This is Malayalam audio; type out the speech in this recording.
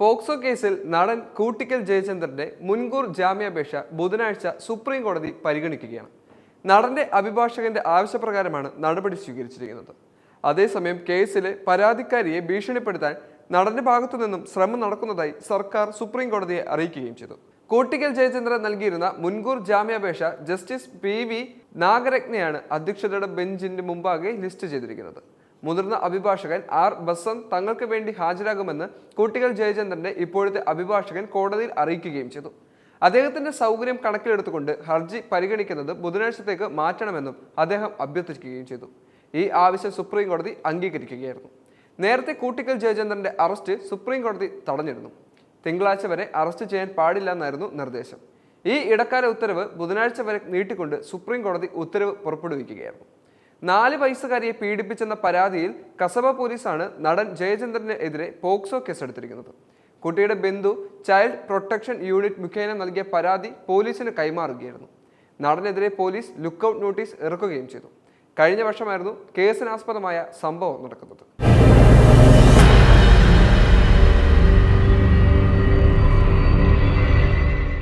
പോക്സോ കേസിൽ നടൻ കൂട്ടിക്കൽ ജയചന്ദ്രന്റെ മുൻകൂർ ജാമ്യാപേക്ഷ ബുധനാഴ്ച സുപ്രീം കോടതി പരിഗണിക്കുകയാണ്. നടന്റെ അഭിഭാഷകന്റെ ആവശ്യപ്രകാരമാണ് നടപടി സ്വീകരിച്ചിരിക്കുന്നത്. അതേസമയം കേസിലെ പരാതിക്കാരിയെ ഭീഷണിപ്പെടുത്താൻ നടന്റെ ഭാഗത്തു നിന്നും ശ്രമം നടക്കുന്നതായി സർക്കാർ സുപ്രീം കോടതിയെ അറിയിക്കുകയും ചെയ്തു. കോട്ടിക്കൽ ജയചന്ദ്രൻ നൽകിയിരുന്ന മുൻകൂർ ജാമ്യാപേക്ഷ ജസ്റ്റിസ് പി വി നാഗരത്നയാണ് അധ്യക്ഷതയുടെ ബെഞ്ചിന്റെ മുമ്പാകെ ലിസ്റ്റ് ചെയ്തിരിക്കുന്നത്. മുതിർന്ന അഭിഭാഷകൻ ആർ ബസന്ത് തങ്ങൾക്ക് വേണ്ടി ഹാജരാകുമെന്ന് കുട്ടികൾ ജയചന്ദ്രന്റെ ഇപ്പോഴത്തെ അഭിഭാഷകൻ കോടതിയിൽ അറിയിക്കുകയും ചെയ്തു. അദ്ദേഹത്തിന്റെ സൗകര്യം കണക്കിലെടുത്തുകൊണ്ട് ഹർജി പരിഗണിക്കുന്നത് ബുധനാഴ്ചത്തേക്ക് മാറ്റണമെന്നും അദ്ദേഹം അഭ്യർത്ഥിക്കുകയും ചെയ്തു. ഈ ആവശ്യം സുപ്രീം കോടതി അംഗീകരിക്കുകയായിരുന്നു. നേരത്തെ കൂട്ടിക്കൽ ജയചന്ദ്രന്റെ അറസ്റ്റ് സുപ്രീം കോടതി തടഞ്ഞിരുന്നു. തിങ്കളാഴ്ച വരെ അറസ്റ്റ് ചെയ്യാൻ പാടില്ല എന്നായിരുന്നു നിർദ്ദേശം. ഈ ഇടക്കാല ഉത്തരവ് ബുധനാഴ്ച വരെ നീട്ടിക്കൊണ്ട് സുപ്രീം കോടതി ഉത്തരവ് പുറപ്പെടുവിക്കുകയായിരുന്നു. നാല് വയസ്സുകാരിയെ പീഡിപ്പിച്ചെന്ന പരാതിയിൽ കസബ പോലീസാണ് നടൻ ജയചന്ദ്രനെതിരെ പോക്സോ കേസെടുത്തിരിക്കുന്നത്. കുട്ടിയുടെ ബന്ധു ചൈൽഡ് പ്രൊട്ടക്ഷൻ യൂണിറ്റ് മുഖേന നൽകിയ പരാതി പോലീസിന് കൈമാറുകയായിരുന്നു. നടനെതിരെ പോലീസ് ലുക്കൌട്ട് നോട്ടീസ് ഇറക്കുകയും ചെയ്തു. കഴിഞ്ഞ വർഷമായിരുന്നു കേസിനാസ്പദമായ സംഭവം നടക്കുന്നത്.